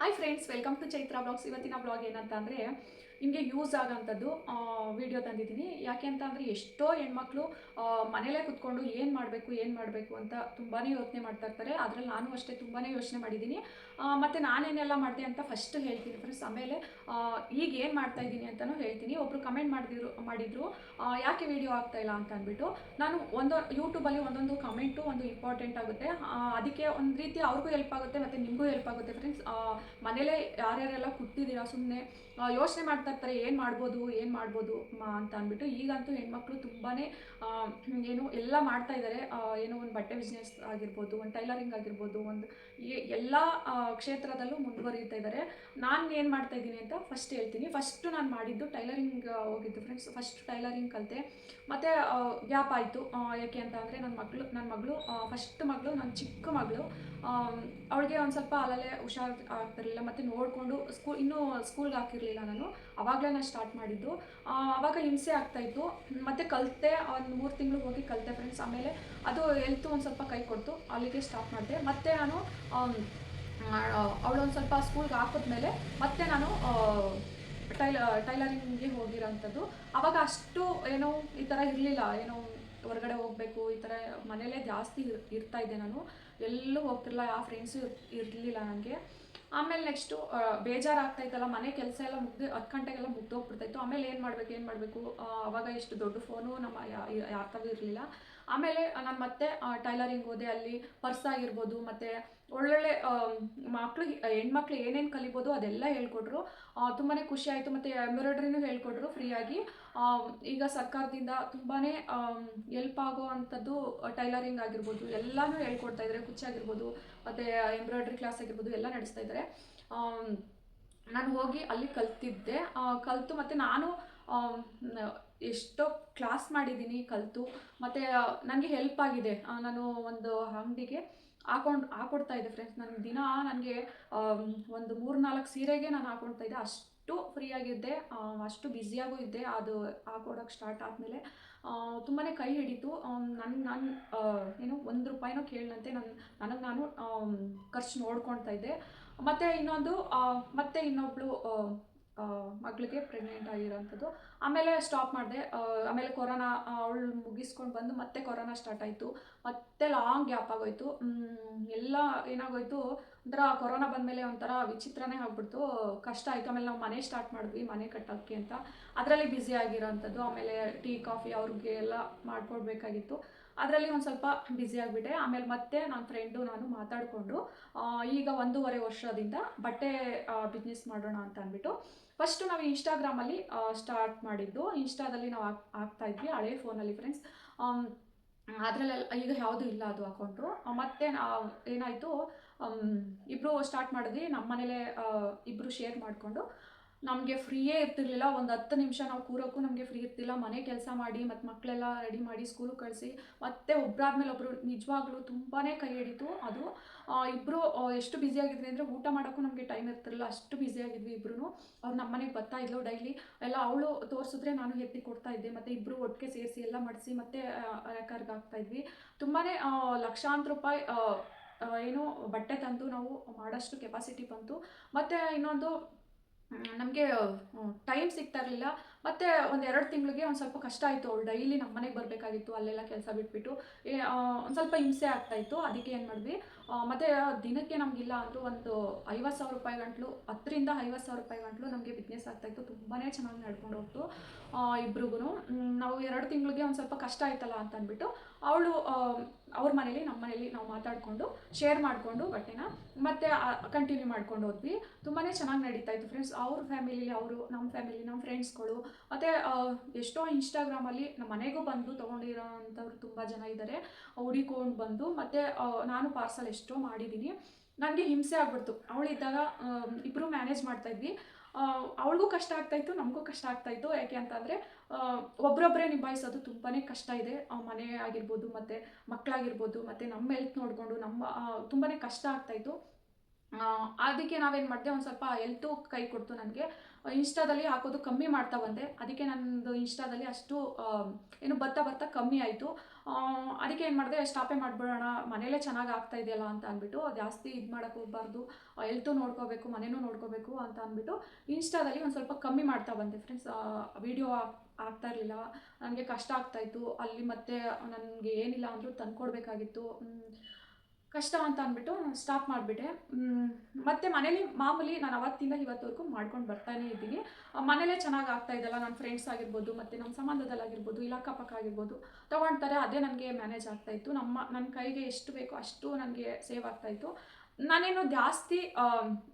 Hi friends welcome to Chaitra blogs ಇವತ್ತಿನ blog ಏನಂತ ಅಂದರೆ ನಿಮಗೆ ಯೂಸ್ ಆಗೋಂಥದ್ದು ವಿಡಿಯೋ ತಂದಿದ್ದೀನಿ. ಯಾಕೆ ಅಂತ ಅಂದರೆ ಎಷ್ಟೋ ಹೆಣ್ಮಕ್ಳು ಮನೇಲೇ ಕುತ್ಕೊಂಡು ಏನು ಮಾಡಬೇಕು ಏನು ಮಾಡಬೇಕು ಅಂತ ತುಂಬಾ ಯೋಚನೆ ಮಾಡ್ತಾ ಇರ್ತಾರೆ. ಅದರಲ್ಲಿ ನಾನು ಅಷ್ಟೇ ತುಂಬಾ ಯೋಚನೆ ಮಾಡಿದ್ದೀನಿ. ಮತ್ತು ನಾನೇನೆಲ್ಲ ಮಾಡಿದೆ ಅಂತ ಫಸ್ಟ್ ಹೇಳ್ತೀನಿ ಫ್ರೆಂಡ್ಸ್ ಆಮೇಲೆ ಈಗ ಏನು ಮಾಡ್ತಾ ಇದ್ದೀನಿ ಅಂತಲೂ ಹೇಳ್ತೀನಿ. ಒಬ್ಬರು ಕಮೆಂಟ್ ಮಾಡಿದ್ರು ಮಾಡಿದರು ಯಾಕೆ ವಿಡಿಯೋ ಇಲ್ಲ ಅಂತ ಅಂದ್ಬಿಟ್ಟು, ನಾನು ಒಂದು ಯೂಟ್ಯೂಬಲ್ಲಿ ಒಂದೊಂದು ಕಮೆಂಟು ಒಂದು ಇಂಪಾರ್ಟೆಂಟ್ ಆಗುತ್ತೆ. ಅದಕ್ಕೆ ಒಂದು ರೀತಿ ಅವ್ರಿಗೂ ಹೆಲ್ಪ್ ಆಗುತ್ತೆ, ಮತ್ತು ನಿಮಗೂ ಹೆಲ್ಪ್ ಆಗುತ್ತೆ ಫ್ರೆಂಡ್ಸ್ ಮನೇಲೇ ಯಾರ್ಯಾರೆಲ್ಲ ಕೂತಿದ್ದೀರಾ ಸುಮ್ಮನೆ ಯೋಚನೆ ಮಾಡ್ತಾ ಇರ್ತಾರೆ ಏನು ಮಾಡ್ಬೋದು ಏನು ಮಾಡ್ಬೋದು ಅಂತ ಅಂದ್ಬಿಟ್ಟು ಈಗಂತೂ ಹೆಣ್ಮಕ್ಳು ತುಂಬಾ ಏನು ಎಲ್ಲ ಮಾಡ್ತಾ ಇದ್ದಾರೆ ಏನು ಒಂದು ಬಟ್ಟೆ ಬಿಸ್ನೆಸ್ ಆಗಿರ್ಬೋದು, ಒಂದು ಟೈಲರಿಂಗ್ ಆಗಿರ್ಬೋದು, ಒಂದು ಎಲ್ಲ ಕ್ಷೇತ್ರದಲ್ಲೂ ಮುಂದುವರಿತಾ ಇದ್ದಾರೆ ನಾನು ಏನು ಮಾಡ್ತಾ ಇದ್ದೀನಿ ಅಂತ ಫಸ್ಟ್ ಹೇಳ್ತೀನಿ. ಫಸ್ಟು ನಾನು ಮಾಡಿದ್ದು ಟೈಲರಿಂಗ್ ಹೋಗಿದ್ದು ಫ್ರೆಂಡ್ಸ್ ಫಸ್ಟ್ ಟೈಲರಿಂಗ್ ಕಲಿತೆ. ಮತ್ತು ಗ್ಯಾಪ್ ಆಯಿತು. ಯಾಕೆ ಅಂತ ಅಂದರೆ ನನ್ನ ಮಗಳು ನನ್ನ ಮಗಳು ಫಸ್ಟ್ ಮಗಳು ನನ್ನ ಚಿಕ್ಕ ಮಗಳು. ಅವಳಿಗೆ ಒಂದು ಸ್ವಲ್ಪ ಅಲ್ಲಲ್ಲೇ ಹುಷಾರು ಆಗ್ತಿರಲಿಲ್ಲ. ಮತ್ತು ನೋಡಿಕೊಂಡು ಸ್ಕೂಲ್ ಇನ್ನೂ ಸ್ಕೂಲ್ಗೆ ಹಾಕಿರಲಿಲ್ಲ ನಾನು. ಅವಾಗಲೇ ನಾನು ಸ್ಟಾರ್ಟ್ ಮಾಡಿದ್ದು. ಆ, ಆವಾಗ ಹಿಂಸೆ ಆಗ್ತಾಯಿತ್ತು ಮತ್ತು ಕಲಿತೆ ಒಂದು ಮೂರು ತಿಂಗಳು ಹೋಗಿ ಕಲಿತೆ ಫ್ರೆಂಡ್ಸ್ ಆಮೇಲೆ ಅದು ಹೆಲ್ತು ಒಂದು ಸ್ವಲ್ಪ ಕೈ ಕೊಡ್ತು. ಅಲ್ಲಿಗೆ ಸ್ಟಾಪ್ ಮಾಡಿದೆ. ಮತ್ತು ನಾನು ಅವಳೊಂದು ಸ್ವಲ್ಪ ಸ್ಕೂಲ್ಗೆ ಹಾಕಿದ್ಮೇಲೆ ಮತ್ತೆ ನಾನು ಟೈಲ ಟೈಲರಿಂಗ್ಗೆ ಹೋಗಿರೋಂಥದ್ದು. ಅವಾಗ ಅಷ್ಟು ಏನೋ ಈ ಥರ ಇರಲಿಲ್ಲ. ಏನೋ ಹೊರಗಡೆ ಹೋಗಬೇಕು ಈ ಥರ ಮನೇಲೇ ಜಾಸ್ತಿ ಇರ್- ಇರ್ತಾ ಇದ್ದೆ ನಾನು. ಎಲ್ಲೂ ಹೋಗ್ತಿರಲಿಲ್ಲ. ಯಾವ ಫ್ರೆಂಡ್ಸು ಇರಲಿಲ್ಲ ನನಗೆ ಆಮೇಲೆ ನೆಕ್ಸ್ಟು ಬೇಜಾರಾಗ್ತೈತಲ್ಲ ಮನೆ ಕೆಲಸ ಎಲ್ಲ ಮುಗ್ದು ಹತ್ತು ಗಂಟೆಗೆಲ್ಲ ಮುಗ್ದೋಗ್ಬಿಡ್ತಾಯಿತ್ತು. ಆಮೇಲೆ ಏನು ಮಾಡಬೇಕು ಏನು ಮಾಡಬೇಕು? ಅವಾಗ ಇಷ್ಟು ದೊಡ್ಡ ಫೋನು ನಮ್ಮ ಯಾರ ತಗೂ ಇರಲಿಲ್ಲ. ಆಮೇಲೆ ನಾನು ಮತ್ತೆ ಟೈಲರಿಂಗ್ ಹೋದೆ ಅಲ್ಲಿ. ಪರ್ಸ್ ಆಗಿರ್ಬೋದು, ಮತ್ತು ಒಳ್ಳೊಳ್ಳೆ ಮಕ್ಕಳು ಹೆಣ್ಮಕ್ಳು ಏನೇನು ಕಲಿಬೋದು ಅದೆಲ್ಲ ಹೇಳ್ಕೊಟ್ರು. ತುಂಬಾ ಖುಷಿ ಆಯಿತು ಮತ್ತು ಎಂಬ್ರಾಯ್ಡ್ರಿನೂ ಹೇಳ್ಕೊಟ್ರು ಫ್ರೀಯಾಗಿ. ಈಗ ಸರ್ಕಾರದಿಂದ ತುಂಬಾ ಎಲ್ಪ್ ಆಗೋ ಅಂಥದ್ದು ಟೈಲರಿಂಗ್ ಆಗಿರ್ಬೋದು, ಎಲ್ಲನೂ ಹೇಳ್ಕೊಡ್ತಾ ಇದ್ದಾರೆ ಕುಚ್ಚಾಗಿರ್ಬೋದು ಮತ್ತು ಎಂಬ್ರಾಯ್ಡ್ರಿ ಕ್ಲಾಸ್ ಆಗಿರ್ಬೋದು, ಎಲ್ಲ ನಡೆಸ್ತಾ ಇದ್ದಾರೆ ನಾನು ಹೋಗಿ ಅಲ್ಲಿ ಕಲ್ತಿದ್ದೆ. ಕಲಿತು ಮತ್ತು ನಾನು ಎಷ್ಟೋ ಕ್ಲಾಸ್ ಮಾಡಿದ್ದೀನಿ ಕಲಿತು. ಮತ್ತು ನನಗೆ ಹೆಲ್ಪ್ ಆಗಿದೆ. ನಾನು ಒಂದು ಅಂಗಡಿಗೆ ಹಾಕೊಂಡು ಹಾಕೊಡ್ತಾ ಇದ್ದೆ ಫ್ರೆಂಡ್ಸ್ ನನಗೆ ದಿನ ನನಗೆ ಒಂದು ಮೂರು ನಾಲ್ಕು ಸೀರೆಗೆ ನಾನು ಹಾಕೊಳ್ತಾ ಇದ್ದೆ. ಅಷ್ಟು ಫ್ರೀಯಾಗಿದ್ದೆ ಆಗಿದ್ದೆ ಅಷ್ಟು ಬ್ಯುಸಿಯಾಗೂ ಇದ್ದೆ. ಅದು ಹಾಕೊಡೋಕೆ ಸ್ಟಾರ್ಟ್ ಆದಮೇಲೆ ತುಂಬಾ ಕೈ ಹಿಡಿತು. ನನ್ನ ನಾನು ಏನು ಒಂದು ರೂಪಾಯಿನೂ ಕೇಳಿನಂತೆ ನನ್ನ ನನಗೆ ನಾನು ಖರ್ಚು ನೋಡ್ಕೊಳ್ತಾ ಇದ್ದೆ. ಮತ್ತು ಇನ್ನೊಂದು ಮತ್ತು ಆ, ಮಗಳಿಗೆ ಪ್ರೆಗ್ನೆಂಟ್ ಆಗಿರೋಂಥದ್ದು. ಆಮೇಲೆ ಸ್ಟಾಪ್ ಮಾಡಿದೆ. ಆಮೇಲೆ ಕೊರೋನಾ ಅವಳು ಮುಗಿಸ್ಕೊಂಡು ಬಂದು ಮತ್ತೆ ಕೊರೋನಾ ಸ್ಟಾರ್ಟ್ ಆಯಿತು. ಮತ್ತೆ ಲಾಂಗ್ ಗ್ಯಾಪ್ ಆಗೋಯ್ತು. ಎಲ್ಲ ಏನಾಗೋಯ್ತು ಒಂಥರ ಕೊರೋನಾ ಬಂದಮೇಲೆ ಒಂಥರ ವಿಚಿತ್ರನೇ ಆಗ್ಬಿಡ್ತು. ಕಷ್ಟ ಆಯಿತು. ಆಮೇಲೆ ನಾವು ಮನೆ ಸ್ಟಾರ್ಟ್ ಮಾಡಿದ್ವಿ, ಮನೆ ಕಟ್ಟೋಕ್ಕೆ ಅಂತ. ಅದರಲ್ಲಿ ಬ್ಯುಸಿ ಆಗಿರೋಂಥದ್ದು. ಆಮೇಲೆ ಟೀ, ಕಾಫಿ ಅವ್ರಿಗೆ ಎಲ್ಲ ಮಾಡ್ಕೊಡ್ಬೇಕಾಗಿತ್ತು. ಅದರಲ್ಲಿ ಒಂದು ಸ್ವಲ್ಪ ಬ್ಯುಸಿ ಆಗಿಬಿಟ್ಟೆ. ಆಮೇಲೆ ಮತ್ತೆ ನನ್ನ ಫ್ರೆಂಡು ನಾನು ಮಾತಾಡಿಕೊಂಡು ಈಗ ಒಂದೂವರೆ ವರ್ಷದಿಂದ ಬಟ್ಟೆ ಬಿಸ್ನೆಸ್ ಮಾಡೋಣ ಅಂತ ಅಂದ್ಬಿಟ್ಟು. ಫಸ್ಟು ನಾವು ಇನ್ಸ್ಟಾಗ್ರಾಮಲ್ಲಿ ಸ್ಟಾರ್ಟ್ ಮಾಡಿದ್ದು. ಇನ್ಸ್ಟಾದಲ್ಲಿ ನಾವು ಹಾಕ್ ಹಾಕ್ತಾ ಇದ್ವಿ. ಹಳೆ ಫೋನಲ್ಲಿ ಫ್ರೆಂಡ್ಸ್ ಅದರಲ್ಲೆಲ್ಲ ಈಗ ಯಾವುದೂ ಇಲ್ಲ ಅದು ಅಕೌಂಟು ಮತ್ತೆ ನಾ- ಏನಾಯಿತು ಇಬ್ಬರು ಸ್ಟಾರ್ಟ್ ಮಾಡಿದ್ವಿ. ನಮ್ಮ ಮನೇಲೆ ಇಬ್ಬರು ಶೇರ್ ಮಾಡಿಕೊಂಡು ನಮಗೆ ಫ್ರೀಯೇ ಇರ್ತಿರ್ಲಿಲ್ಲ. ಒಂದು ಹತ್ತು ನಿಮಿಷ ನಾವು ಕೂರೋಕ್ಕೂ ನಮಗೆ ಫ್ರೀ ಇರ್ತಿಲ್ಲ. ಮನೆ ಕೆಲಸ ಮಾಡಿ, ಮತ್ತು ಮಕ್ಕಳೆಲ್ಲ ರೆಡಿ ಮಾಡಿ ಸ್ಕೂಲಿಗೆ ಕಳಿಸಿ, ಮತ್ತೆ ಒಬ್ಬರಾದ್ಮೇಲೆ ಒಬ್ಬರು ನಿಜವಾಗ್ಲೂ ತುಂಬಾ ಕೈ ಹಿಡಿತು. ಅದು ಇಬ್ಬರು ಎಷ್ಟು ಬ್ಯುಸಿಯಾಗಿದ್ವಿ ಅಂದರೆ ಊಟ ಮಾಡೋಕ್ಕೂ ನಮಗೆ ಟೈಮ್ ಇರ್ತಿರಲಿಲ್ಲ. ಅಷ್ಟು ಬ್ಯುಸಿಯಾಗಿದ್ವಿ ಇಬ್ಬರು ಅವ್ರು ನಮ್ಮ ಮನೆಗೆ ಬರ್ತಾ ಇದ್ಲು ಡೈಲಿ ಎಲ್ಲ ಅವಳು ತೋರಿಸಿದ್ರೆ ನಾನು ಎತ್ತಿ ಕೊಡ್ತಾ ಇದ್ದೆ. ಮತ್ತು ಇಬ್ಬರು ಒಟ್ಟಿಗೆ ಸೇರಿಸಿ ಎಲ್ಲ ಮಾಡಿಸಿ, ಮತ್ತೆ ರೆಕಾರ್ಡ್ಗೆ ಹಾಕ್ತಾ ಇದ್ವಿ. ತುಂಬಾ ಲಕ್ಷಾಂತರ ರೂಪಾಯಿ ಏನು ಬಟ್ಟೆ ತಂದು ನಾವು ಮಾಡೋಷ್ಟು ಕೆಪಾಸಿಟಿ ಬಂತು. ಮತ್ತು ಇನ್ನೊಂದು ನಮಗೆ ಟೈಮ್ ಸಿಗ್ತಾ ಇರಲಿಲ್ಲ ಮತ್ತು ಒಂದು ಎರಡು ತಿಂಗಳಿಗೆ ಒಂದು ಸ್ವಲ್ಪ ಕಷ್ಟ ಆಯಿತು. ಅವಳು ಡೈಲಿ ನಮ್ಮ ಮನೆಗೆ ಬರಬೇಕಾಗಿತ್ತು. ಅಲ್ಲೆಲ್ಲ ಕೆಲಸ ಬಿಟ್ಬಿಟ್ಟು. ಒಂದು ಸ್ವಲ್ಪ ಹಿಂಸೆ ಆಗ್ತಾಯಿತ್ತು ಅದಕ್ಕೆ ಏನು ಮಾಡಿದ್ವಿ? ಮತ್ತು ದಿನಕ್ಕೆ ನಮಗಿಲ್ಲ ಅಂದರೂ ಒಂದು ಐವತ್ತು ಸಾವಿರ ರೂಪಾಯಿ ಗಂಟಲು, ಹತ್ತರಿಂದ ಐವತ್ತು ಸಾವಿರ ರೂಪಾಯಿ ಗಂಟಲು ನಮಗೆ ಬಿಸ್ನೆಸ್ ಆಗ್ತಾಯಿತ್ತು ತುಂಬಾ ಚೆನ್ನಾಗಿ ನಡ್ಕೊಂಡು ಹೋಗ್ತು ಇಬ್ರಿಗೂ ನಾವು ಎರಡು ತಿಂಗಳಿಗೆ ಒಂದು ಸ್ವಲ್ಪ ಕಷ್ಟ ಆಯ್ತಲ್ಲ ಅಂತ ಅಂದ್ಬಿಟ್ಟು ಅವಳು ಅವ್ರ ಮನೇಲಿ, ನಮ್ಮ ಮನೇಲಿ ನಾವು ಮಾತಾಡಿಕೊಂಡು ಶೇರ್ ಮಾಡಿಕೊಂಡು ಬಟ್ಟೆನ ಮತ್ತೆ ಕಂಟಿನ್ಯೂ ಮಾಡ್ಕೊಂಡು ಹೋದ್ವಿ. ತುಂಬಾ ಚೆನ್ನಾಗಿ ನಡೀತಾ ಇತ್ತು ಫ್ರೆಂಡ್ಸ್ ಅವ್ರ ಫ್ಯಾಮಿಲಿಲಿ ಅವರು ನಮ್ಮ ಫ್ಯಾಮಿಲಿ ನಮ್ಮ ಫ್ರೆಂಡ್ಸ್ಗಳು ಮತ್ತು ಎಷ್ಟೋ ಇನ್ಸ್ಟಾಗ್ರಾಮಲ್ಲಿ ನಮ್ಮ ಮನೆಗೂ ಬಂದು ತೊಗೊಂಡಿರೋ ಅಂಥವ್ರು ತುಂಬ ಜನ ಇದ್ದಾರೆ ಹುಡಿಕೊಂಡು ಬಂದು, ಮತ್ತು ನಾನು ಪಾರ್ಸಲ್ ಎಷ್ಟೋ ಮಾಡಿದ್ದೀನಿ ನನಗೆ ಹಿಂಸೆ ಆಗ್ಬಿಡ್ತು. ಅವಳಿದ್ದಾಗ ಇಬ್ಬರು ಮ್ಯಾನೇಜ್ ಮಾಡ್ತಾಯಿದ್ವಿ ಅವಳಿಗೂ ಕಷ್ಟ ಆಗ್ತಾಯಿತ್ತು ನಮಗೂ ಕಷ್ಟ ಆಗ್ತಾಯಿತ್ತು ಯಾಕೆ ಅಂತಂದರೆ ಒಬ್ರೊಬ್ಬರೇ ನಿಭಾಯಿಸೋದು ತುಂಬಾ ಕಷ್ಟ ಇದೆ. ಮನೆ ಆಗಿರ್ಬೋದು, ಮತ್ತು ಮಕ್ಕಳಾಗಿರ್ಬೋದು ಮತ್ತು ನಮ್ಮ ಹೆಲ್ತ್ ನೋಡಿಕೊಂಡು ನಮ್ಮ ತುಂಬಾ ಕಷ್ಟ ಆಗ್ತಾಯಿತ್ತು ಅದಕ್ಕೆ ನಾವೇನು ಮಾಡಿದೆ, ಒಂದು ಸ್ವಲ್ಪ ಹೆಲ್ತು ಕೈ ಕೊಡ್ತು ನನಗೆ. ಇನ್ಸ್ಟಾದಲ್ಲಿ ಹಾಕೋದು ಕಮ್ಮಿ ಮಾಡ್ತಾ ಬಂದೆ. ಅದಕ್ಕೆ ನನ್ನದು ಇನ್ಸ್ಟಾದಲ್ಲಿ ಅಷ್ಟು ಏನು ಬರ್ತಾ ಬರ್ತಾ ಕಮ್ಮಿ ಆಯಿತು. ಅದಕ್ಕೆ ಏನು ಮಾಡಿದೆ ಸ್ಟಾಪೇ ಮಾಡಿಬಿಡೋಣ ಮನೇಲೇ ಚೆನ್ನಾಗಿ ಆಗ್ತಾ ಇದೆಯಲ್ಲ ಅಂತ ಅಂದ್ಬಿಟ್ಟು ಜಾಸ್ತಿ ಇದು ಮಾಡೋಕ್ಕೆ ಹೋಗ್ಬಾರ್ದು ಹೆಲ್ತು ನೋಡ್ಕೋಬೇಕು, ಮನೇನೂ ನೋಡ್ಕೋಬೇಕು ಅಂತ ಅಂದ್ಬಿಟ್ಟು ಇನ್ಸ್ಟಾದಲ್ಲಿ ಒಂದು ಸ್ವಲ್ಪ ಕಮ್ಮಿ ಮಾಡ್ತಾ ಬಂದೆ. ಫ್ರೆಂಡ್ಸ್ ವೀಡಿಯೋ ಆಗ್ತಾ ಇರಲಿಲ್ಲ. ನನಗೆ ಕಷ್ಟ ಆಗ್ತಾಯಿತ್ತು ಅಲ್ಲಿ ಮತ್ತೆ ನನಗೆ ಏನಿಲ್ಲ ಅಂದರೂ ತಂದುಕೊಡ್ಬೇಕಾಗಿತ್ತು. ಕಷ್ಟ ಅಂತ ಅಂದ್ಬಿಟ್ಟು ಸ್ಟಾಪ್ ಮಾಡಿಬಿಟ್ಟೆ. ಮತ್ತು ಮನೇಲಿ ಮಾಮೂಲಿ ನಾನು ಅವತ್ತಿಂದ ಇವತ್ತವರೆಗೂ ಮಾಡ್ಕೊಂಡು ಬರ್ತಾನೆ ಇದ್ದೀನಿ. ಮನೇಲೇ ಚೆನ್ನಾಗಿ ಆಗ್ತಾ ನನ್ನ ಫ್ರೆಂಡ್ಸ್ ಆಗಿರ್ಬೋದು, ಮತ್ತು ನಮ್ಮ ಸಂಬಂಧದಲ್ಲಾಗಿರ್ಬೋದು ಇಲ್ಲ ಅಕ್ಕಪಕ್ಕ ಆಗಿರ್ಬೋದು ತೊಗೊಳ್ತಾರೆ ಅದೇ ನನಗೆ ಮ್ಯಾನೇಜ್ ಆಗ್ತಾಯಿತ್ತು ನಮ್ಮ ನನ್ನ ಕೈಗೆ ಎಷ್ಟು ಬೇಕೋ ಅಷ್ಟು ನನಗೆ ಸೇವ್ ಆಗ್ತಾಯಿತ್ತು ನಾನೇನು ಜಾಸ್ತಿ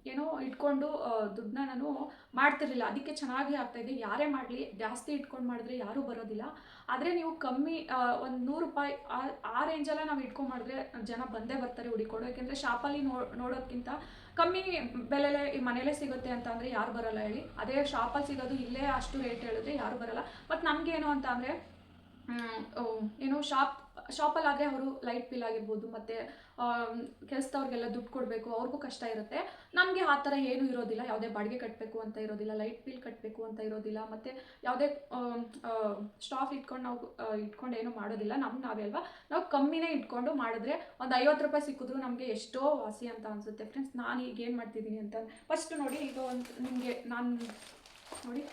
ಏನೋ ಇಟ್ಕೊಂಡು ದುಡ್ಡನ್ನ ನಾನು ಮಾಡ್ತಿರಲಿಲ್ಲ. ಅದಕ್ಕೆ ಚೆನ್ನಾಗಿ ಆಗ್ತಾಯಿದೆ ಯಾರೇ ಮಾಡಲಿ, ಜಾಸ್ತಿ ಇಟ್ಕೊಂಡು ಮಾಡಿದ್ರೆ ಯಾರೂ ಬರೋದಿಲ್ಲ. ಆದರೆ ನೀವು ಕಮ್ಮಿ ಒಂದು ನೂರು ರೂಪಾಯಿ, ಆ- ಆ ರೇಂಜೆಲ್ಲ ನಾವು ಇಟ್ಕೊಂಡು ಮಾಡಿದ್ರೆ ಜನ ಬಂದೇ ಬರ್ತಾರೆ ಹುಡಿಕೊಂಡು ಯಾಕೆಂದರೆ ಶಾಪಲ್ಲಿ ನೋ ನೋಡೋದಕ್ಕಿಂತ ಕಮ್ಮಿ ಬೆಲೆಲೆ ಈ ಮನೆಯಲ್ಲೇ ಸಿಗುತ್ತೆ ಅಂತ ಅಂದರೆ ಯಾರು ಬರೋಲ್ಲ ಹೇಳಿ. ಅದೇ ಶಾಪಲ್ಲಿ ಸಿಗೋದು ಇಲ್ಲೇ ಅಷ್ಟು ರೇಟ್ ಹೇಳಿದ್ರೆ ಯಾರು ಬರಲ್ಲ. ಬಟ್ ನಮಗೇನು ಅಂತ ಅಂದರೆ ಏನು ಶಾಪ್ ಶಾಪಲ್ಲಾದರೆ ಅವರು ಲೈಟ್ ಬಿಲ್ ಆಗಿರ್ಬೋದು ಮತ್ತು ಕೆಲಸದವ್ರಿಗೆಲ್ಲ ದುಡ್ಡು ಕೊಡಬೇಕು, ಅವ್ರಿಗೂ ಕಷ್ಟ ಇರುತ್ತೆ. ನಮಗೆ ಆ ಥರ ಏನೂ ಇರೋದಿಲ್ಲ. ಯಾವುದೇ ಬಾಡಿಗೆ ಕಟ್ಟಬೇಕು ಅಂತ ಇರೋದಿಲ್ಲ ಲೈಟ್ ಬಿಲ್ ಕಟ್ಟಬೇಕು ಅಂತ ಇರೋದಿಲ್ಲ. ಮತ್ತು ಯಾವುದೇ ಸ್ಟಾಫ್ ಇಟ್ಕೊಂಡು ನಾವು ಇಟ್ಕೊಂಡು ಏನೂ ಮಾಡೋದಿಲ್ಲ. ನಮ್ಮ ನಾವೇ ಅಲ್ವಾ? ನಾವು ಕಮ್ಮಿನೇ ಇಟ್ಕೊಂಡು ಮಾಡಿದ್ರೆ ಒಂದು ಐವತ್ತು ರೂಪಾಯಿ ಸಿಕ್ಕಿದ್ರು ನಮಗೆ ಎಷ್ಟೋ ವಾಸಿ ಅಂತ ಅನಿಸುತ್ತೆ. ಫ್ರೆಂಡ್ಸ್ ನಾನು ಈಗ ಏನು ಮಾಡ್ತಿದ್ದೀನಿ ಅಂತ ಫಸ್ಟ್ ನೋಡಿ ಈಗ ಒಂದು ನಿಮಗೆ ನಾನು ನೋಡಿ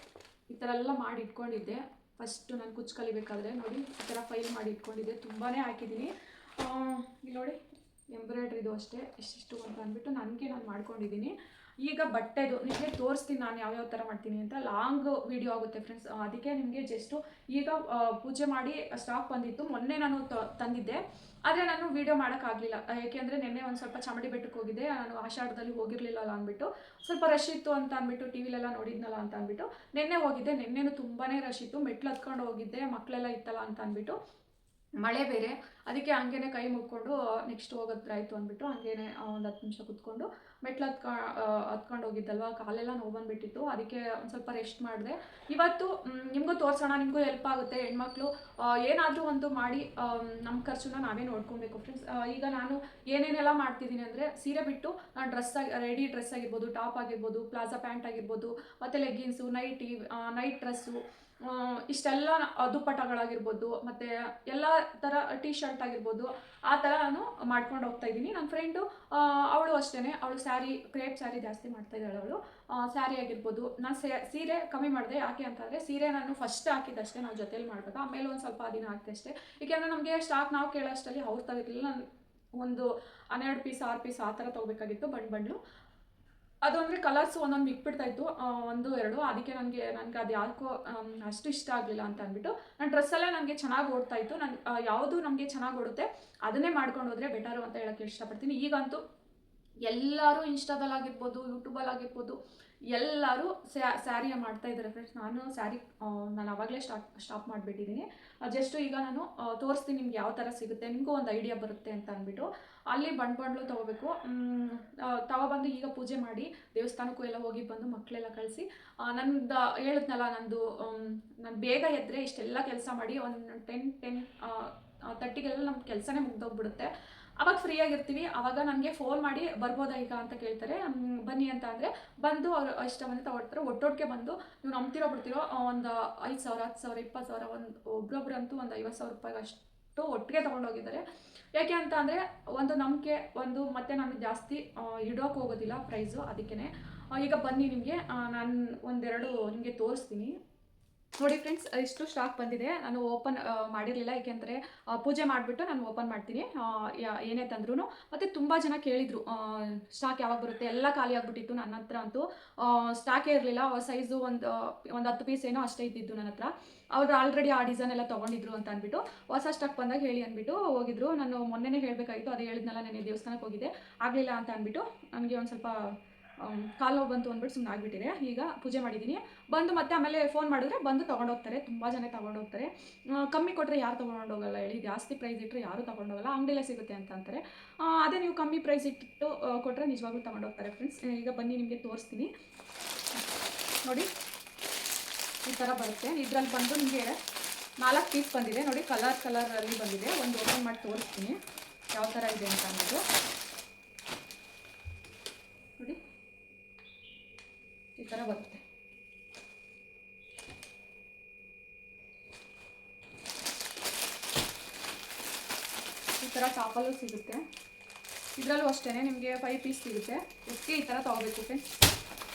ಈ ಥರ ಎಲ್ಲ ಮಾಡಿ ಇಟ್ಕೊಂಡಿದ್ದೆ. ಫಸ್ಟು ನಾನು ಕುಚ್ಚು ಕಲಿಬೇಕಾದ್ರೆ ನೋಡಿ, ಈ ಥರ ಫೈಲ್ ಮಾಡಿ ಇಟ್ಕೊಂಡಿದ್ದೆ ತುಂಬಾ ಹಾಕಿದ್ದೀನಿ. ಇಲ್ಲಿ ನೋಡಿ ಎಂಬ್ರಾಯ್ಡ್ರಿದು ಅಷ್ಟೇ ಇಷ್ಟಿಷ್ಟು ಅಂತ ಅಂದ್ಬಿಟ್ಟು ನನಗೆ ನಾನು ಮಾಡ್ಕೊಂಡಿದ್ದೀನಿ. ಈಗ ಬಟ್ಟೆದು, ನಿಮಗೆ ತೋರಿಸ್ತೀನಿ ನಾನು ಯಾವ್ಯಾವ ಥರ ಮಾಡ್ತೀನಿ ಅಂತ. ಲಾಂಗ್ ವಿಡಿಯೋ ಆಗುತ್ತೆ ಫ್ರೆಂಡ್ಸ್ ಅದಕ್ಕೆ ನಿಮಗೆ ಜಸ್ಟು ಈಗ ಪೂಜೆ ಮಾಡಿ ಸ್ಟಾಕ್ ಬಂದಿತ್ತು. ಮೊನ್ನೆ ನಾನು ತಂದಿದ್ದೆ. ಆದರೆ ನಾನು ವೀಡಿಯೋ ಮಾಡೋಕ್ಕಾಗಲಿಲ್ಲ. ಏಕೆಂದರೆ ನಿನ್ನೆ ಒಂದು ಸ್ವಲ್ಪ ಚಾಮಡಿ ಬೆಟ್ಟಕ್ಕೆ ಹೋಗಿದ್ದೆ. ನಾನು ಆಷಾಢದಲ್ಲಿ ಹೋಗಿರಲಿಲ್ಲಲ್ಲ ಅಂದ್ಬಿಟ್ಟು. ಸ್ವಲ್ಪ ರಶ್ ಇತ್ತು ಅಂತ ಅಂದ್ಬಿಟ್ಟು ಟಿ ವಿಲೆಲ್ಲ ನೋಡಿದ್ನಲ್ಲ ಅಂತ ಅಂದ್ಬಿಟ್ಟು. ನಿನ್ನೆ ಹೋಗಿದ್ದೆ. ನಿನ್ನೆನೂ ತುಂಬಾ ರಶ್ ಇತ್ತು. ಮೆಟ್ಲು ಹತ್ಕೊಂಡು ಹೋಗಿದ್ದೆ. ಮಕ್ಕಳೆಲ್ಲ ಇತ್ತಲ್ಲ ಅಂತ ಅಂದ್ಬಿಟ್ಟು. ಮಳೆ ಬೇರೆ. ಅದಕ್ಕೆ ಹಂಗೇನೆ ಕೈ ಮುಕ್ಕೊಂಡು ನೆಕ್ಸ್ಟ್ ಹೋಗೋದ್ರಾಯ್ತು ಅಂದ್ಬಿಟ್ಟು ಹಂಗೇನೆ ಒಂದು ಹತ್ತು ನಿಮಿಷ ಕುತ್ಕೊಂಡು, ಮೆಟ್ಲು ಹತ್ಕ ಹತ್ಕೊಂಡು ಹೋಗಿದ್ದಲ್ವ? ಕಾಲೆಲ್ಲ ನೋವು ಬಂದ್ಬಿಟ್ಟಿತ್ತು. ಅದಕ್ಕೆ ಒಂದು ಸ್ವಲ್ಪ ರೆಸ್ಟ್ ಮಾಡಿದೆ. ಇವತ್ತು ನಿಮಗೂ ತೋರಿಸೋಣ, ನಿಮಗೂ ಹೆಲ್ಪ್ ಆಗುತ್ತೆ ಹೆಣ್ಮಕ್ಳು. ಏನಾದರೂ ಒಂದು ಮಾಡಿ ನಮ್ಮ ಖರ್ಚನ್ನ ನಾವೇ ನೋಡ್ಕೊಬೇಕು ಫ್ರೆಂಡ್ಸ್ ಈಗ ನಾನು ಏನೇನೆಲ್ಲ ಮಾಡ್ತಿದ್ದೀನಿ ಅಂದರೆ, ಸೀರೆ ಬಿಟ್ಟು ನಾನು ಡ್ರೆಸ್ ಆಗಿ ರೆಡಿ ಡ್ರೆಸ್ ಆಗಿರ್ಬೋದು ಟಾಪ್ ಆಗಿರ್ಬೋದು ಪ್ಲಾಜಾ ಪ್ಯಾಂಟ್ ಆಗಿರ್ಬೋದು, ಮತ್ತು ಲೆಗ್ಗಿನ್ಸು ನೈಟಿ ನೈಟ್ ಡ್ರೆಸ್ಸು ಇಷ್ಟೆಲ್ಲ ದುಪ್ಪಟಗಳಾಗಿರ್ಬೋದು ಮತ್ತು ಎಲ್ಲ ಥರ ಟೀ ಶರ್ಟ್ ಆಗಿರ್ಬೋದು, ಆ ಥರ ನಾನು ಮಾಡ್ಕೊಂಡು ಹೋಗ್ತಾ ಇದ್ದೀನಿ. ನನ್ನ ಫ್ರೆಂಡು ಅವಳು ಅಷ್ಟೇ ಅವಳು ಸ್ಯಾರಿ ಕ್ರೇಪ್ ಸ್ಯಾರಿ ಜಾಸ್ತಿ ಮಾಡ್ತಾ ಇದ್ದಾಳೆ ಅವಳು. ಸ್ಯಾರಿ ಆಗಿರ್ಬೋದು. ನಾನು ಸೇ, ಸೀರೆ ಕಮ್ಮಿ ಮಾಡಿದೆ. ಯಾಕೆ ಅಂತಂದರೆ, ಸೀರೆ ನಾನು ಫಸ್ಟ್ ಹಾಕಿದ್ದಷ್ಟೇ ನಾವು ಜೊತೇಲಿ ಮಾಡಬೇಕು. ಆಮೇಲೆ ಒಂದು ಸ್ವಲ್ಪ ದಿನ ಹಾಕ್ತೆ ಅಷ್ಟೇ. ಏಕೆಂದರೆ ನಮಗೆ ಸ್ಟಾಕ್ ನಾವು ಕೇಳೋಷ್ಟರಲ್ಲಿ ಅವ್ರು ತೆಗಿಲಿಲ್ಲ ನಾನು ಒಂದು ಹನ್ನೆರಡು ಪೀಸ್ ಆರು ಪೀಸ್ ಆ ಥರ ತೊಗೋಬೇಕಾಗಿತ್ತು. ಬಣ್ಣ ಬಂಡ್ಲು ಅದು ಅಂದರೆ ಕಲರ್ಸ್ ಒಂದೊಂದು ಬಿಟ್ಬಿಡ್ತಾ ಇತ್ತು. ಒಂದು, ಎರಡು. ಅದಕ್ಕೆ ನನಗೆ ನನಗೆ ಅದು ಯಾಕೋ ಅಷ್ಟು ಇಷ್ಟ ಆಗಲಿಲ್ಲ ಅಂತ ಅಂದ್ಬಿಟ್ಟು ನನ್ನ ಡ್ರೆಸ್ಸಲ್ಲೇ ನನಗೆ ಚೆನ್ನಾಗಿ ಓಡ್ತಾ ಇತ್ತು. ನಾನು ಯಾವುದು ನಮಗೆ ಚೆನ್ನಾಗಿ ಓಡುತ್ತೆ ಅದನ್ನೇ ಮಾಡ್ಕೊಂಡು ಹೋದರೆ ಬೆಟರು ಅಂತ ಹೇಳೋಕ್ಕೆ ಇಷ್ಟಪಡ್ತೀನಿ. ಈಗಂತೂ ಎಲ್ಲರೂ ಇನ್ಸ್ಟಾದಲ್ಲಾಗಿರ್ಬೋದು ಯೂಟ್ಯೂಬಲ್ಲಾಗಿರ್ಬೋದು ಎಲ್ಲರೂ ಸ್ಯಾರಿಯ ಮಾಡ್ತಾ ಇದ್ದಾರೆ ಫ್ರೆಂಡ್ಸ್ ನಾನು ಸ್ಯಾರಿ ನಾನು ಅವಾಗಲೇ ಸ್ಟಾರ್ಟ್, ಸ್ಟಾಪ್ ಮಾಡಿಬಿಟ್ಟಿದ್ದೀನಿ. ಜಸ್ಟ್ ಈಗ ನಾನು ತೋರಿಸ್ತೀನಿ ನಿಮ್ಗೆ ಯಾವ ಥರ ಸಿಗುತ್ತೆ. ನಿಮಗೂ ಒಂದು ಐಡಿಯಾ ಬರುತ್ತೆ ಅಂತ ಅಂದ್ಬಿಟ್ಟು. ಅಲ್ಲಿ ಬಣ್ಣ ತಗೋಬೇಕು. ತೊಗೋಬೇಕು ತಗೊಬಂದು ಈಗ ಪೂಜೆ ಮಾಡಿ ದೇವಸ್ಥಾನಕ್ಕೂ ಎಲ್ಲ ಹೋಗಿ ಬಂದು ಮಕ್ಕಳೆಲ್ಲ ಕಳಿಸಿ. ನಂದು, ಹೇಳಿದ್ನಲ್ಲ ನಂದು ನಾನು ಬೇಗ ಎದ್ರೆ ಇಷ್ಟೆಲ್ಲ ಕೆಲಸ ಮಾಡಿ ಒಂದು ಟೆನ್ ಟೆನ್ ತರ್ಟಿಗೆಲ್ಲ ನಮ್ಮ ಕೆಲಸನೇ ಮುಗ್ದೋಗ್ಬಿಡುತ್ತೆ. ಅವಾಗ ಫ್ರೀ ಆಗಿರ್ತೀವಿ, ಅವಾಗ ನನಗೆ ಫೋನ್ ಮಾಡಿ ಬರ್ಬೋದಾ ಈಗ ಅಂತ ಕೇಳ್ತಾರೆ. ಬನ್ನಿ ಅಂತ ಅಂದರೆ ಬಂದು ಅವ್ರು ಇಷ್ಟ ಬಂದು ತಗೊಳ್ತಾರೆ ಒಟ್ಟೊಟ್ಟಿಗೆ ಬಂದು ನೀವು ನಂಬ್ತಿರೋ ಬಿಡ್ತಿರೋ ಒಂದು ಐದು ಸಾವಿರ, ಹತ್ತು ಸಾವಿರ ಇಪ್ಪತ್ತು ಸಾವಿರ ಒಂದು ಒಬ್ರೊಬ್ರಂತೂ ಒಂದು ಐವತ್ತು ಸಾವಿರ ರೂಪಾಯಿಗೆ ಅಷ್ಟು ಒಟ್ಟಿಗೆ ತೊಗೊಂಡೋಗಿದ್ದಾರೆ ಯಾಕೆ ಅಂತ ಅಂದರೆ ಒಂದು ನಂಬಿಕೆ, ಒಂದು ಮತ್ತೆ ನಾನು ಜಾಸ್ತಿ ಇಡೋಕೆ ಹೋಗೋದಿಲ್ಲ ಪ್ರೈಸು ಅದಕ್ಕೇ ಈಗ ಬನ್ನಿ ನಿಮಗೆ ನಾನು ಒಂದೆರಡು ನಿಮಗೆ ತೋರಿಸ್ತೀನಿ. ನೋಡಿ ಫ್ರೆಂಡ್ಸ್ ಇಷ್ಟು ಸ್ಟಾಕ್ ಬಂದಿದೆ. ನಾನು ಓಪನ್ ಮಾಡಿರಲಿಲ್ಲ. ಏಕೆಂದರೆ ಪೂಜೆ ಮಾಡಿಬಿಟ್ಟು ನಾನು ಓಪನ್ ಮಾಡ್ತೀನಿ. ಏನೇ ತಂದ್ರೂ ಮತ್ತು ತುಂಬ ಜನ ಕೇಳಿದರು ಸ್ಟಾಕ್ ಯಾವಾಗ ಬರುತ್ತೆ? ಎಲ್ಲ ಖಾಲಿ ಆಗಿಬಿಟ್ಟಿತ್ತು ನನ್ನ ಹತ್ರ ಅಂತೂ. ಸ್ಟಾಕೇ ಇರಲಿಲ್ಲ. ಸೈಜು ಒಂದು ಒಂದು ಹತ್ತು ಪೀಸ್ ಏನೋ ಅಷ್ಟೇ ಇದ್ದಿದ್ದು ನನ್ನ ಹತ್ರ. ಅವ್ರು ಆಲ್ರೆಡಿ ಆ ಡಿಸೈನ್ ಎಲ್ಲ ತೊಗೊಂಡಿದ್ರು ಅಂತ ಅಂದ್ಬಿಟ್ಟು ಹೊಸ ಸ್ಟಾಕ್ ಬಂದಾಗ ಹೇಳಿ ಅಂದ್ಬಿಟ್ಟು ಹೋಗಿದ್ರು. ನಾನು ಮೊನ್ನೆನೇ ಹೇಳಬೇಕಾಗಿತ್ತು. ಅದು ಹೇಳಿದ್ನಲ್ಲ ನಾನು ದೇವಸ್ಥಾನಕ್ಕೆ ಹೋಗಿದ್ದೆ. ಆಗಲಿಲ್ಲ ಅಂತ ಅಂದ್ಬಿಟ್ಟು ನನಗೆ ಒಂದು ಸ್ವಲ್ಪ ಕಾಲು ಬಂತು ಅಂದ್ಬಿಟ್ಟು ಸುಮ್ಮನೆ ಆಗಿಬಿಟ್ಟಿದೆ. ಈಗ ಪೂಜೆ ಮಾಡಿದ್ದೀನಿ ಬಂದು ಮತ್ತೆ ಆಮೇಲೆ ಫೋನ್ ಮಾಡಿದ್ರೆ ಬಂದು ತೊಗೊಂಡೋಗ್ತಾರೆ. ತುಂಬ ಜನ ತೊಗೊಂಡೋಗ್ತಾರೆ. ಕಮ್ಮಿ ಕೊಟ್ಟರೆ ಯಾರು ತೊಗೊಂಡೋಗಲ್ಲ ಹೇಳಿ. ಜಾಸ್ತಿ ಪ್ರೈಸ್ ಇಟ್ಟರೆ ಯಾರೂ ತೊಗೊಂಡೋಗಲ್ಲ. ಅಂಗಡಿಯಲ್ಲೇ ಸಿಗುತ್ತೆ ಅಂತ ಅಂತಾರೆ. ಅದೇ ನೀವು ಕಮ್ಮಿ ಪ್ರೈಸ್ ಇಟ್ಟು ಕೊಟ್ಟರೆ ನಿಜವಾಗ್ಲೂ ತೊಗೊಂಡೋಗ್ತಾರೆ ಫ್ರೆಂಡ್ಸ್ ಈಗ ಬನ್ನಿ ನಿಮಗೆ ತೋರಿಸ್ತೀನಿ. ನೋಡಿ, ಈ ಥರ ಬರುತ್ತೆ. ಇದರಲ್ಲಿ ಬಂದು ನಿಮಗೆ ನಾಲ್ಕು ಪೀಸ್ ಬಂದಿದೆ. ನೋಡಿ ಕಲರ್ ಕಲರಲ್ಲಿ ಬಂದಿದೆ. ಒಂದು ಓಪನ್ ಮಾಡಿ ತೋರಿಸ್ತೀನಿ. ಯಾವ ಥರ ಇದೆ ಅಂತ ಅನ್ನೋದು ನೋಡಿ ಈ ಥರ ಬರುತ್ತೆ. ಈ ಥರ ಟಾಪಲ್ಲೂ ಸಿಗುತ್ತೆ. ಇದರಲ್ಲೂ ಅಷ್ಟೇ ನಿಮಗೆ ಫೈವ್ ಪೀಸ್ ಸಿಗುತ್ತೆ. ಒಟ್ಟಿಗೆ ಈ ಥರ ತೊಗೋಬೇಕು ಫ್ರೆಂಡ್ಸ್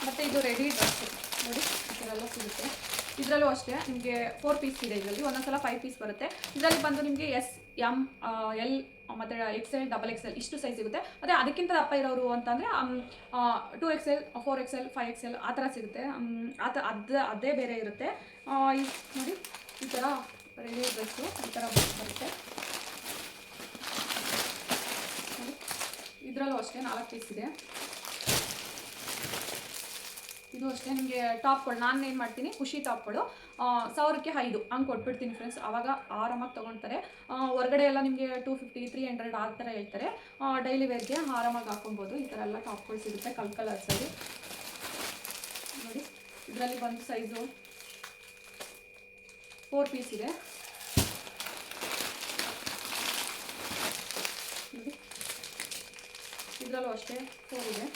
ಮತ್ತು ಇದು ರೆಡಿ ಡ್ರೆಸ್ ನೋಡಿ, ಈ ಥರ ಎಲ್ಲ ಸಿಗುತ್ತೆ. ಇದರಲ್ಲೂ ಅಷ್ಟೇ, ನಿಮಗೆ ಫೋರ್ ಪೀಸ್ ಇದೆ ಇದರಲ್ಲಿ, ಒಂದೊಂದ್ಸಲ ಫೈವ್ ಪೀಸ್ ಬರುತ್ತೆ. ಇದರಲ್ಲಿ ಬಂದು ನಿಮಗೆ ಎಸ್ ಎಂ ಎಲ್ ಮತ್ತು ಎಕ್ಸೆಲ್ ಡಬಲ್ ಎಕ್ಸ್ ಎಲ್ ಇಷ್ಟು ಸೈಜ್ ಸಿಗುತ್ತೆ. ಮತ್ತೆ ಅದಕ್ಕಿಂತ ದಪ್ಪ ಇರೋರು ಅಂತಂದರೆ two XL four XL five L ಆ ಥರ ಸಿಗುತ್ತೆ. ಆ ಥರ ಅದು, ಅದೇ ಬೇರೆ ಇರುತ್ತೆ. ನೋಡಿ, ಈ ಥರ ರೆಡಿ ಡ್ರೆಸ್ಸು ಈ ಥರ ಬರುತ್ತೆ. ಇದರಲ್ಲೂ ಅಷ್ಟೇ ನಾಲ್ಕು ಪೀಸ್ ಇದೆ. ಇದು ಅಷ್ಟೇ ನಿಮಗೆ ಟಾಪ್ಗಳು ನಾನು ಏನು ಮಾಡ್ತೀನಿ? ಖುಷಿ ಟಾಪ್ಗಳು ಸಾವಿರಕ್ಕೆ ಐದು. ಹಂಗೆ ಕೊಟ್ಬಿಡ್ತೀನಿ ಫ್ರೆಂಡ್ಸ್ ಆವಾಗ ಆರಾಮಾಗಿ ತೊಗೊಳ್ತಾರೆ ಹೊರಗಡೆ ಎಲ್ಲ ನಿಮಗೆ ಟೂ ಫಿಫ್ಟಿ ತ್ರೀ ಹಂಡ್ರೆಡ್ ಆ ಥರ ಹೇಳ್ತಾರೆ. ಡೈಲಿ ವೇರ್ಗೆ ಆರಾಮಾಗಿ ಹಾಕೊಬೋದು. ಈ ಥರ ಎಲ್ಲ ಟಾಪ್ಗಳು ಸಿಗುತ್ತೆ ಕಲ್ ಕಲರ್ಸಲ್ಲಿ ನೋಡಿ, ಇದರಲ್ಲಿ ಒಂದು ಸೈಜು ಫೋರ್ ಪೀಸ್ ಇದೆ. ಇದರಲ್ಲೂ ಅಷ್ಟೇ ಫೋರ್ ಇದೆ.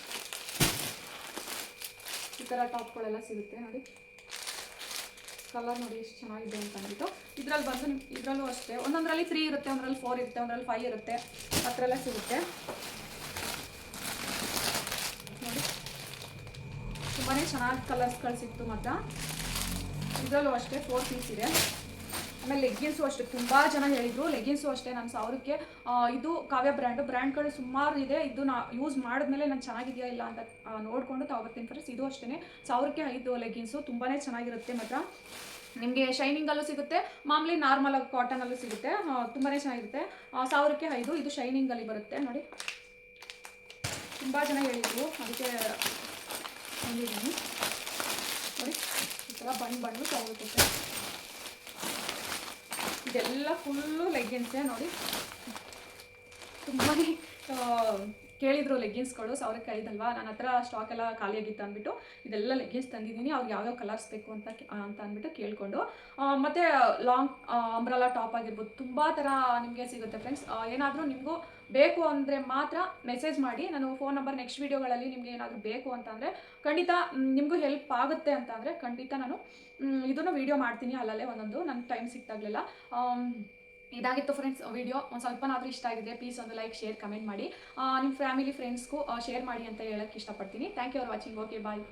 ಈ ಥರ ಟಾಪ್ಗಳೆಲ್ಲ ಸಿಗುತ್ತೆ ನೋಡಿ. ಕಲರ್ ನೋಡಿ ಎಷ್ಟು ಚೆನ್ನಾಗಿದೆ ಅಂತ ಅಂದ್ಬಿಟ್ಟು. ಇದ್ರಲ್ಲಿ ಬಂದು ನಿಮ್ಗೆ ಇದರಲ್ಲೂ ಅಷ್ಟೇ. ಒಂದೊಂದರಲ್ಲಿ ತ್ರೀ ಇರುತ್ತೆ ಒಂದರಲ್ಲಿ ಫೋರ್ ಇರುತ್ತೆ ಒಂದರಲ್ಲಿ ಫೈವ್ ಇರುತ್ತೆ. ಆ ಎಲ್ಲ ಸಿಗುತ್ತೆ. ನೋಡಿ. ತುಂಬಾ ಚೆನ್ನಾಗಿ ಕಲರ್ಸ್ಗಳು ಸಿಕ್ತು ಮತ್ತು ಇದರಲ್ಲೂ ಅಷ್ಟೇ ಫೋರ್ ಪೀಸ್ ಇದೆ. ಆಮೇಲೆ ಲೆಗ್ಗಿನ್ಸು ಅಷ್ಟೇ, ತುಂಬ ಜನ ಹೇಳಿದರು. ಲೆಗ್ಗಿನ್ಸು ಅಷ್ಟೇ, ನಾನು ಸಾವಿರಕ್ಕೆ ಇದು ಕಾವ್ಯ ಬ್ರ್ಯಾಂಡು ಬ್ರ್ಯಾಂಡ್ಗಳು ಸುಮಾರು ಇದೆ. ಇದು ನಾ ಯೂಸ್ ಮಾಡಿದ್ಮೇಲೆ ನಾನು ಚೆನ್ನಾಗಿದೆಯಾ ಇಲ್ಲ ಅಂತ ನೋಡಿಕೊಂಡು ಬರ್ತೀನಿ ಫ್ರೆಂಡ್ಸ್ ಇದು ಅಷ್ಟೇ ಸಾವಿರಕ್ಕೆ ಐದು ಲೆಗ್ಗಿನ್ಸು ತುಂಬಾ ಚೆನ್ನಾಗಿರುತ್ತೆ ಮಾತ್ರ. ನಿಮಗೆ ಶೈನಿಂಗಲ್ಲೂ ಸಿಗುತ್ತೆ, ಮಾಮೂಲಿ ನಾರ್ಮಲ್ ಕಾಟನಲ್ಲೂ ಸಿಗುತ್ತೆ. ತುಂಬಾ ಚೆನ್ನಾಗಿರುತ್ತೆ. ಸಾವಿರಕ್ಕೆ ಐದು, ಇದು ಶೈನಿಂಗಲ್ಲಿ ಬರುತ್ತೆ, ನೋಡಿ. ತುಂಬ ಜನ ಹೇಳಿದರು, ಅದಕ್ಕೆ ತಂದಿದ್ದೀನಿ ನೋಡಿ, ಈ ಥರ ಬಣ್ಣ ಬಣ್ಣ ತಗೋಬೇಕು ಇದೆಲ್ಲ ಫುಲ್ಲು ಲೆಗ್ಗಿನ್ಸೇ ನೋಡಿ. ತುಂಬಾ ಕೇಳಿದ್ರು ಲೆಗ್ಗಿನ್ಸ್ಗಳು ಸಾವಿರಕ್ಕೆ ಐದಲ್ವಾ ನನ್ನ ಹತ್ರ ಸ್ಟಾಕ್ ಎಲ್ಲ ಖಾಲಿಯಾಗಿತ್ತು ಅಂದ್ಬಿಟ್ಟು, ಇದೆಲ್ಲ ಲೆಗ್ಗಿನ್ಸ್ ತಂದಿದ್ದೀನಿ, ಅವ್ರಿಗೆ ಯಾವ್ಯಾವ ಕಲರ್ಸ್ ಬೇಕು ಅಂತ ಅಂತ ಅಂದ್ಬಿಟ್ಟು ಕೇಳಿಕೊಂಡು ಮತ್ತು ಲಾಂಗ್ ಅಂಬ್ರಲ ಟಾಪ್ ಆಗಿರ್ಬೋದು, ತುಂಬ ಥರ ನಿಮಗೆ ಸಿಗುತ್ತೆ ಫ್ರೆಂಡ್ಸ್ ಏನಾದರೂ ನಿಮಗೂ ಬೇಕು ಅಂದರೆ ಮಾತ್ರ ಮೆಸೇಜ್ ಮಾಡಿ. ನಾನು ಫೋನ್ ನಂಬರ್ ನೆಕ್ಸ್ಟ್ ವೀಡಿಯೋಗಳಲ್ಲಿ ನಿಮಗೆ ಏನಾದರೂ ಬೇಕು ಅಂತಂದರೆ ಖಂಡಿತ ನಿಮಗೂ ಹೆಲ್ಪ್ ಆಗುತ್ತೆ ಅಂತ ಅಂದರೆ, ಖಂಡಿತ ನಾನು ಇದನ್ನು ವೀಡಿಯೋ ಮಾಡ್ತೀನಿ ಅಲ್ಲಲ್ಲೇ ಒಂದೊಂದು. ನನ್ನ ಟೈಮ್ ಸಿಕ್ತಾಗಲೆಲ್ಲ ಇದಾಗಿತ್ತು ಫ್ರೆಂಡ್ಸ್ ವಿಡಿಯೋ ಒಂದು ಸ್ವಲ್ಪನಾದರೂ ಇಷ್ಟ ಆಗಿದೆ ಪ್ಲೀಸ್ ಒಂದು ಲೈಕ್ ಶೇರ್ ಕಮೆಂಟ್ ಮಾಡಿ. ನಿಮ್ಮ ಫ್ಯಾಮಿಲಿ ಫ್ರೆಂಡ್ಸ್ಗೂ ಶೇರ್ ಮಾಡಿ ಅಂತ ಹೇಳಕ್ಕೆ ಇಷ್ಟಪಡ್ತೀನಿ. Thank you for watching okay bye